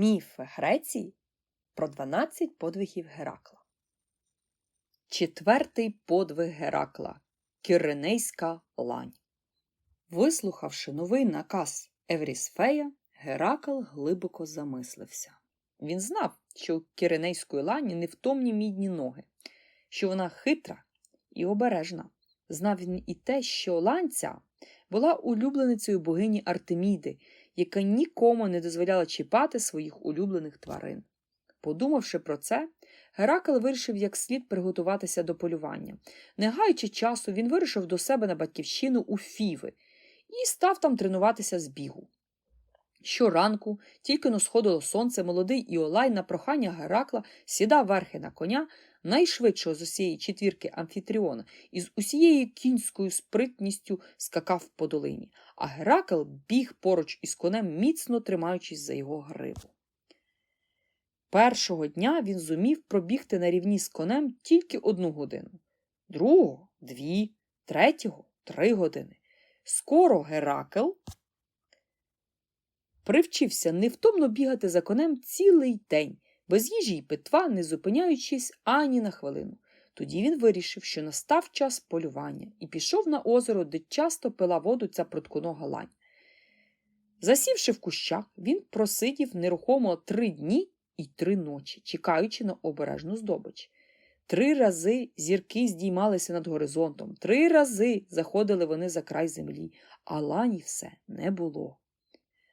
Міфи Греції про 12 подвигів Геракла. Четвертий подвиг Геракла Киренейська лань. Вислухавши новий наказ Еврісфея, Геракл глибоко замислився. Він знав, що у Киренейської лані невтомні мідні ноги, що вона хитра і обережна. Знав він і те, що ланця була улюбленицею богині Артеміди, яка нікому не дозволяла чіпати своїх улюблених тварин. Подумавши про це, Геракл вирішив як слід приготуватися до полювання. Не гаючи часу, він вирушив до себе на батьківщину у Фіви і став там тренуватися з бігу. Щоранку, тільки но сходило сонце, молодий Іолай на прохання Геракла сідав верхи на коня, найшвидшого з усієї четвірки Амфітріона, і з усією кінською спритністю скакав по долині, а Геракл біг поруч із конем, міцно тримаючись за його гриву. Першого дня він зумів пробігти на рівні з конем тільки одну годину, другого дві, третього три години. Скоро Геракл привчився невтомно бігати за конем цілий день, без їжі й питва, не зупиняючись ані на хвилину. Тоді він вирішив, що настав час полювання, і пішов на озеро, де часто пила воду ця прутконога лань. Засівши в кущах, він просидів нерухомо три дні і три ночі, чекаючи на обережну здобич. Три рази зірки здіймалися над горизонтом, три рази заходили вони за край землі, а лані все не було.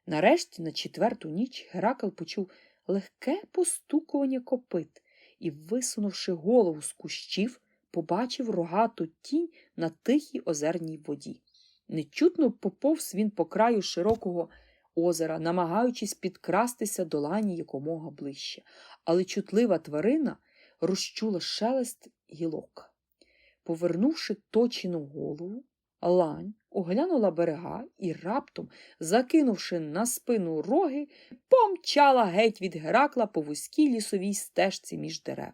Нарешті, на четверту ніч, Геракл почув легке постукування копит і, висунувши голову з кущів, побачив рогату тінь на тихій озерній воді. Нечутно поповз він по краю широкого озера, намагаючись підкрастися до лані якомога ближче, але чутлива тварина розчула шелест гілок. Повернувши точену голову, лань оглянула берега і раптом, закинувши на спину роги, помчала геть від Геракла по вузькій лісовій стежці між дерев.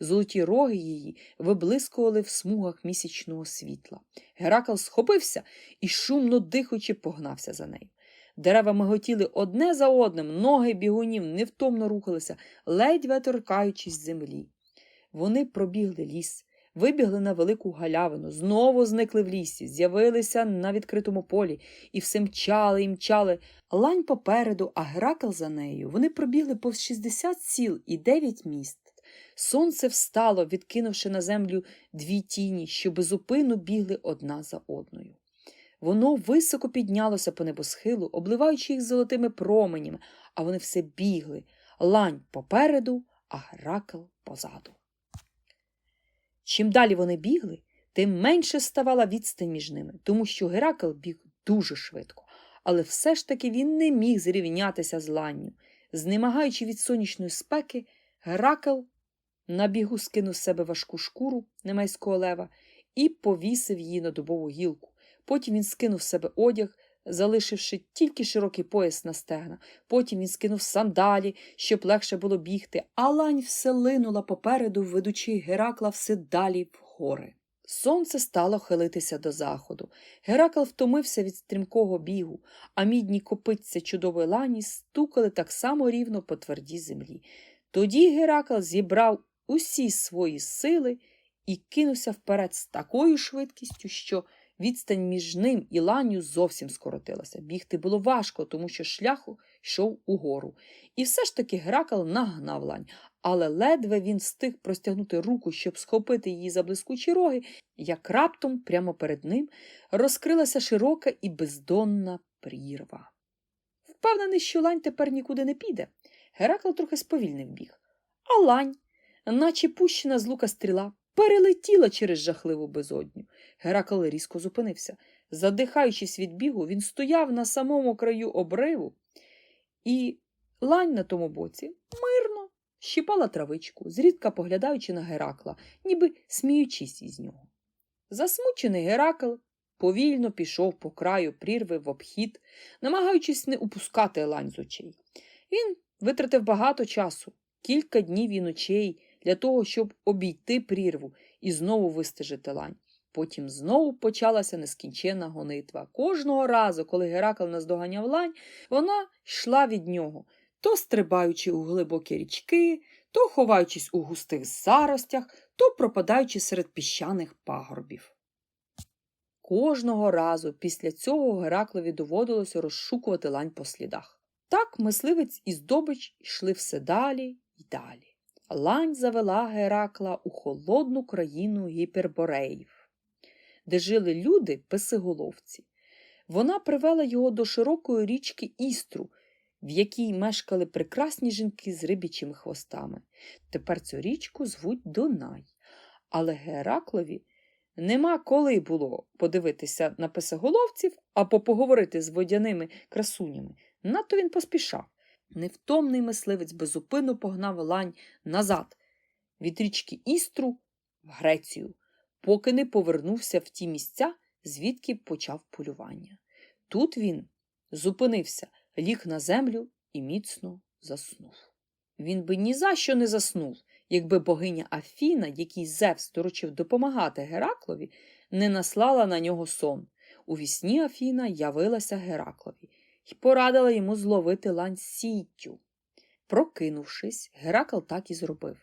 Золоті роги її виблискували в смугах місячного світла. Геракл схопився і, шумно дихаючи, погнався за нею. Дерева миготіли одне за одним, ноги бігунів невтомно рухалися, ледве торкаючись землі. Вони пробігли ліс, вибігли на велику галявину, знову зникли в лісі, з'явилися на відкритому полі і все мчали і мчали. Лань попереду, а Геракл за нею. Вони пробігли повз 60 сіл і 9 міст. Сонце встало, відкинувши на землю дві тіні, що безупину бігли одна за одною. Воно високо піднялося по небосхилу, обливаючи їх золотими променями, а вони все бігли, лань попереду, а Геракл позаду. Чим далі вони бігли, тим менше ставала відстань між ними, тому що Геракл біг дуже швидко, але все ж таки він не міг зрівнятися з ланню. Знемагаючи від сонячної спеки, Геракл на бігу скинув з себе важку шкуру немайського лева і повісив її на дубову гілку. Потім він скинув з себе одяг, залишивши тільки широкий пояс на стегна. Потім він скинув сандалі, щоб легше було бігти, а лань все линула попереду, ведучи Геракла все далі в гори. Сонце стало хилитися до заходу. Геракл втомився від стрімкого бігу, а мідні копитця чудової лані стукали так само рівно по твердій землі. Тоді Геракл зібрав усі свої сили і кинувся вперед з такою швидкістю, що Відстань між ним і ланню зовсім скоротилася. Бігти було важко, тому що шляху йшов угору. І все ж таки Геракл нагнав лань, але ледве він встиг простягнути руку, щоб схопити її за блискучі роги, як раптом прямо перед ним розкрилася широка і бездонна прірва. Впевнений, що лань тепер нікуди не піде. Геракл трохи сповільнив біг. А лань, наче пущена з лука стріла, перелетіла через жахливу безодню. Геракл різко зупинився. Задихаючись від бігу, він стояв на самому краю обриву, і лань на тому боці мирно щіпала травичку, зрідка поглядаючи на Геракла, ніби сміючись із нього. Засмучений Геракл повільно пішов по краю прірви в обхід, намагаючись не упускати лань з очей. Він витратив багато часу, кілька днів і ночей для того, щоб обійти прірву і знову вистежити лань. Потім знову почалася нескінченна гонитва. Кожного разу, коли Геракл наздоганяв лань, вона йшла від нього, то стрибаючи у глибокі річки, то ховаючись у густих заростях, то пропадаючи серед піщаних пагорбів. Кожного разу після цього Гераклові доводилося розшукувати лань по слідах. Так мисливець і здобич йшли все далі й далі. Лань завела Геракла у холодну країну гіпербореїв, де жили люди песиголовці. Вона привела його до широкої річки Істру, в якій мешкали прекрасні жінки з рибічими хвостами. Тепер цю річку звуть Дунай. Але Гераклові нема коли було подивитися на песиголовців або поговорити з водяними красунями. Надто він поспішав. Невтомний мисливець безупинно погнав лань назад від річки Істру в Грецію, поки не повернувся в ті місця, звідки почав полювання. Тут він зупинився, ліг на землю і міцно заснув. Він би ні за що не заснув, якби богиня Афіна, якій Зевс доручив допомагати Гераклові, не наслала на нього сон. У вісні Афіна явилася Гераклові і порадила йому зловити лань сіттю. Прокинувшись, Геракл так і зробив.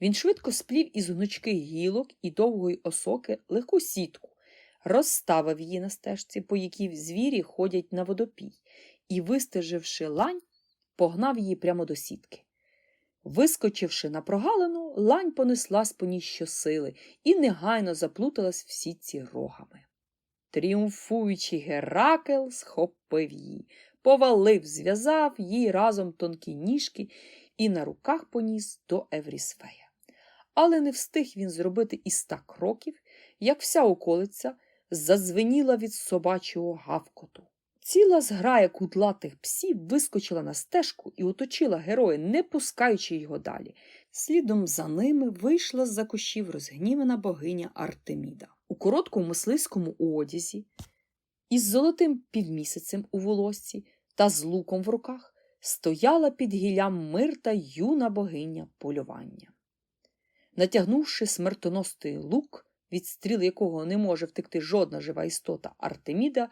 Він швидко сплів із гнучких гілок і довгої осоки легку сітку, розставив її на стежці, по якій звірі ходять на водопій, і, вистеживши лань, погнав її прямо до сітки. Вискочивши на прогалину, лань понеслась по ній щосили і негайно заплуталась в сітці рогами. Тріумфуючий Геракл схопив її, повалив, зв'язав їй разом тонкі ніжки і на руках поніс до Еврісфея. Але не встиг він зробити і ста кроків, як вся околиця задзвеніла від собачого гавкоту. Ціла зграя кудлатих псів вискочила на стежку і оточила героя, не пускаючи його далі. Слідом за ними вийшла з-за кущів розгнівана богиня Артеміда. У короткому мисливському одязі, із золотим півмісяцем у волосці та з луком в руках стояла під гіллям мирта юна богиня полювання. Натягнувши смертоносний лук, від стріл якого не може втекти жодна жива істота Артеміда,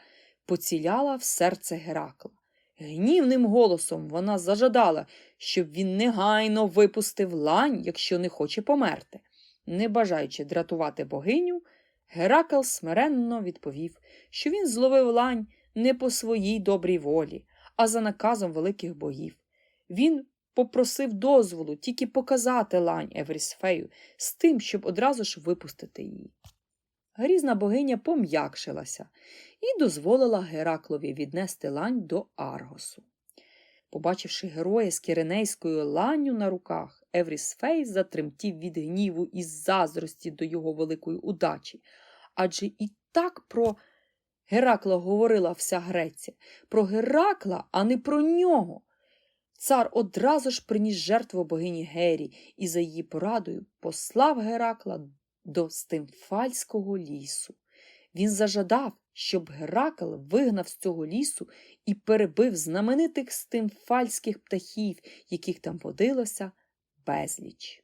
поціляла в серце Геракла. Гнівним голосом вона зажадала, щоб він негайно випустив лань, якщо не хоче померти. Не бажаючи дратувати богиню, Геракл смиренно відповів, що він зловив лань не по своїй добрій волі, а за наказом великих богів. Він попросив дозволу тільки показати лань Еврісфею з тим, щоб одразу ж випустити її. Грізна богиня пом'якшилася і дозволила Гераклові віднести лань до Аргосу. Побачивши героя з кіренейською ланню на руках, Еврісфей затремтів від гніву і заздрості до його великої удачі. Адже і так про Геракла говорила вся Греція, про Геракла, а не про нього. Цар одразу ж приніс жертву богині Гері і за її порадою послав Геракла до Стимфальського лісу. Він зажадав, щоб Геракл вигнав з цього лісу і перебив знаменитих стимфальських птахів, яких там водилося безліч.